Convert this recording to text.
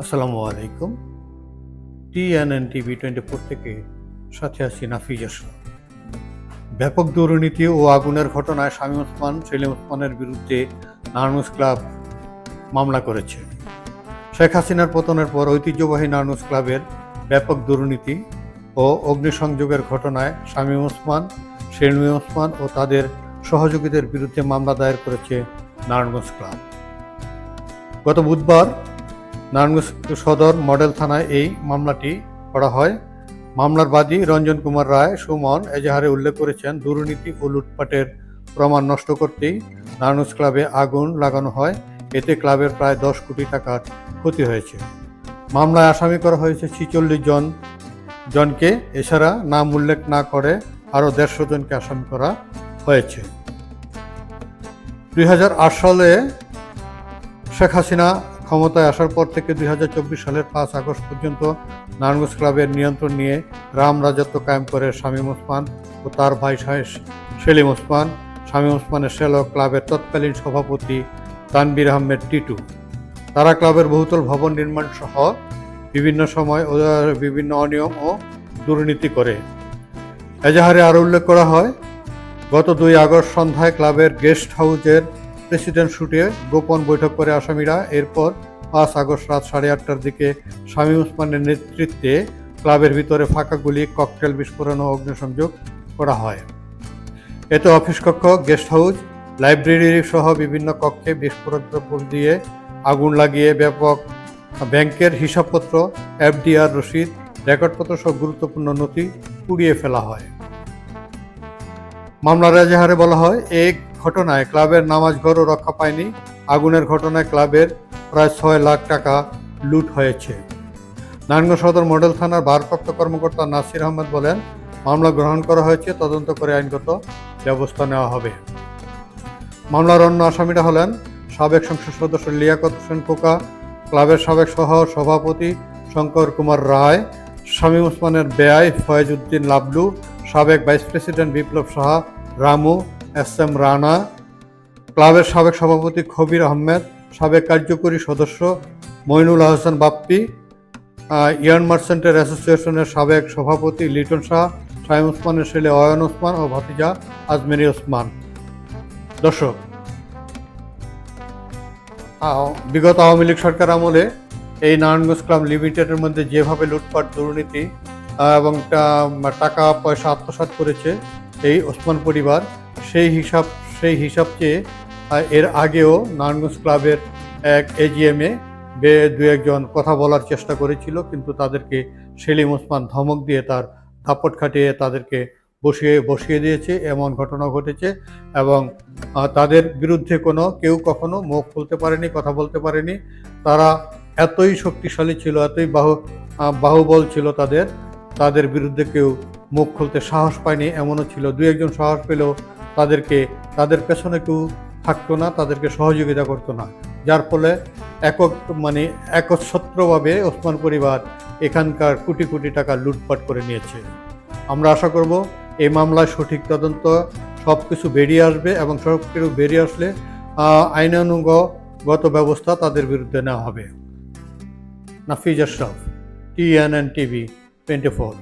আসসালামু আলাইকুম। TNN TV twenty four থেকে সাথে আছি নাফিজ আশরাফ ব্যাপক দুর্নীতি ও আগুনের ঘটনায় শামীম ওসমান সেলিম ওসমানের বিরুদ্ধে নার্নুস ক্লাব মামলা করেছে। শেখ হাসিনার পতনের পর ঐতিহ্যবাহী নার্নুস ক্লাবের ব্যাপক দুর্নীতি ও অগ্নিসংযোগের ঘটনায় শামীম ওসমান সেলিম ওসমান ও তাদের সহযোগীদের বিরুদ্ধে মামলা দায়ের করেছে নারায়ণগঞ্জ ক্লাব। গত বুধবার নারায়ণগঞ্জ সদর মডেল থানায় এই মামলাটি করা হয়। মামলার বাদী রঞ্জন কুমার রায়, সুমন এজাহারে উল্লেখ করেছেন, দুর্নীতি ও লুটপাটের প্রমাণ নষ্ট করতেই নারায়ণগঞ্জ ক্লাবে আগুন লাগানো হয়। এতে ক্লাবের প্রায় দশ কোটি টাকার ক্ষতি হয়েছে। মামলায় আসামি করা হয়েছে ছিচল্লিশ জন, জনকে। এছাড়া নাম উল্লেখ না করে আরও দেড়শো জনকে আসামি করা হয়েছে। দুই হাজার আট সালে শেখ হাসিনা ক্ষমতায় আসার পর থেকে দুই হাজার চব্বিশ সালের পাঁচ আগস্ট পর্যন্ত নারায়ণগঞ্জ ক্লাবের নিয়ন্ত্রণ নিয়ে রাম রাজত্ব কায়েম করে শামীম ওসমান ও তার ভাই সেলিম ওসমান। শামীম ওসমানের সেলক ক্লাবের তৎকালীন সভাপতি তানবির আহমেদ টিটু। তারা ক্লাবের বহুতল ভবন নির্মাণ সহ বিভিন্ন সময় বিভিন্ন অনিয়ম ও দুর্নীতি করে। এজাহারে আরও উল্লেখ করা হয়, গত দুই আগস্ট সন্ধ্যায় ক্লাবের গেস্ট হাউসের প্রেসিডেন্ট শুটে গোপন বৈঠক করে আসামিরা এরপর পাঁচ আগস্ট রাত সাড়ে আটটার দিকে শামীম ওসমানের নেতৃত্বে ক্লাবের ভিতরে ফাঁকা গুলি, ককটেল বিস্ফোরণ ও অগ্নিসংযোগ করা হয়। এতে অফিস কক্ষ, গেস্ট হাউস, লাইব্রেরি সহ বিভিন্ন কক্ষে বিস্ফোরক দ্রব্য দিয়ে আগুন লাগিয়ে ব্যাপক ব্যাংকের হিসাবপত্র, এফডিআর, রসিদ, রেকর্ডপত্র সব গুরুত্বপূর্ণ নথি পুড়িয়ে ফেলা হয়। মামলার এজাহারে বলা হয় এই ঘটনায় ক্লাবের নামাজ ঘরও রক্ষা পায়নি। আগুনের ঘটনায় ক্লাবের প্রায় ছয় লাখ টাকা লুট হয়েছে। নারায়ণগঞ্জ সদর মডেল থানার ভারপ্রাপ্ত কর্মকর্তা নাসির আহমেদ বলেন, মামলা গ্রহণ করা হয়েছে, তদন্ত করে আইনগত ব্যবস্থা নেওয়া হবে। মামলার অন্য আসামিরা হলেন সাবেক সংসদ সদস্য লিয়াকত হোসেন খোকা, ক্লাবের সাবেক সহ সভাপতি শঙ্কর কুমার রায় শামীম ওসমানের বেআই ফয়েজ উদ্দিন লাবলু, সাবেক vice president Biplob Saha, Ramu S M Rana. ক্লাবের সাবেক সভাপতি খবির আহমেদ, সাবেক কার্যকরী সদস্য মইনুল আহসান বাপ্পি ইয়ান মার্চেন্টের অ্যাসোসিয়েশনের সাবেক সভাপতি লিটন শাহ, শাহিম ওসমানের ছেলে অয়ন ওসমান ও ভাতিজা আজমেরি ওসমান। দর্শক বিগত আওয়ামী লীগ সরকার আমলে এই নারায়ণগঞ্জ ক্লাব লিমিটেডের মধ্যে যেভাবে লুটপাট, দুর্নীতি এবং টাকা, পয়সা আত্মসাৎ করেছে এই ওসমান পরিবার সেই হিসাব সেই হিসাব চেয়ে এর আগেও নারায়ণগঞ্জ ক্লাবের এক এজিএমে বে দু একজন কথা বলার চেষ্টা করেছিল, কিন্তু তাদেরকে সেলিম ওসমান ধমক দিয়ে তার দাপট খাটিয়ে তাদেরকে বসিয়ে বসিয়ে দিয়েছে। এমন ঘটনা ঘটেছে এবং তাদের বিরুদ্ধে কোনো, কেউ কখনো মুখ খুলতে পারেনি, কথা বলতে পারেনি। তারা এতই শক্তিশালী ছিল, এতই বাহু বাহুবল ছিল তাদের তাদের বিরুদ্ধে কেউ মুখ খুলতে সাহস পায়নি, এমনও ছিল। দু একজন সাহস পেলেও তাদেরকে, তাদের পেছনে কেউ থাকতো না, তাদেরকে সহযোগিতা করতো না। যার ফলে একক মানে একচ্ছত্রভাবে ওসমান পরিবার এখানকার কোটি কোটি টাকা লুটপাট করে নিয়েছে। আমরা আশা করব এই মামলায় সঠিক তদন্ত সব কিছু বেরিয়ে আসবে এবং সব কিছু বেরিয়ে আসলে আইনানুগত ব্যবস্থা তাদের বিরুদ্ধে নেওয়া হবে। Nafiz Ashraf, TNN TV, twenty four.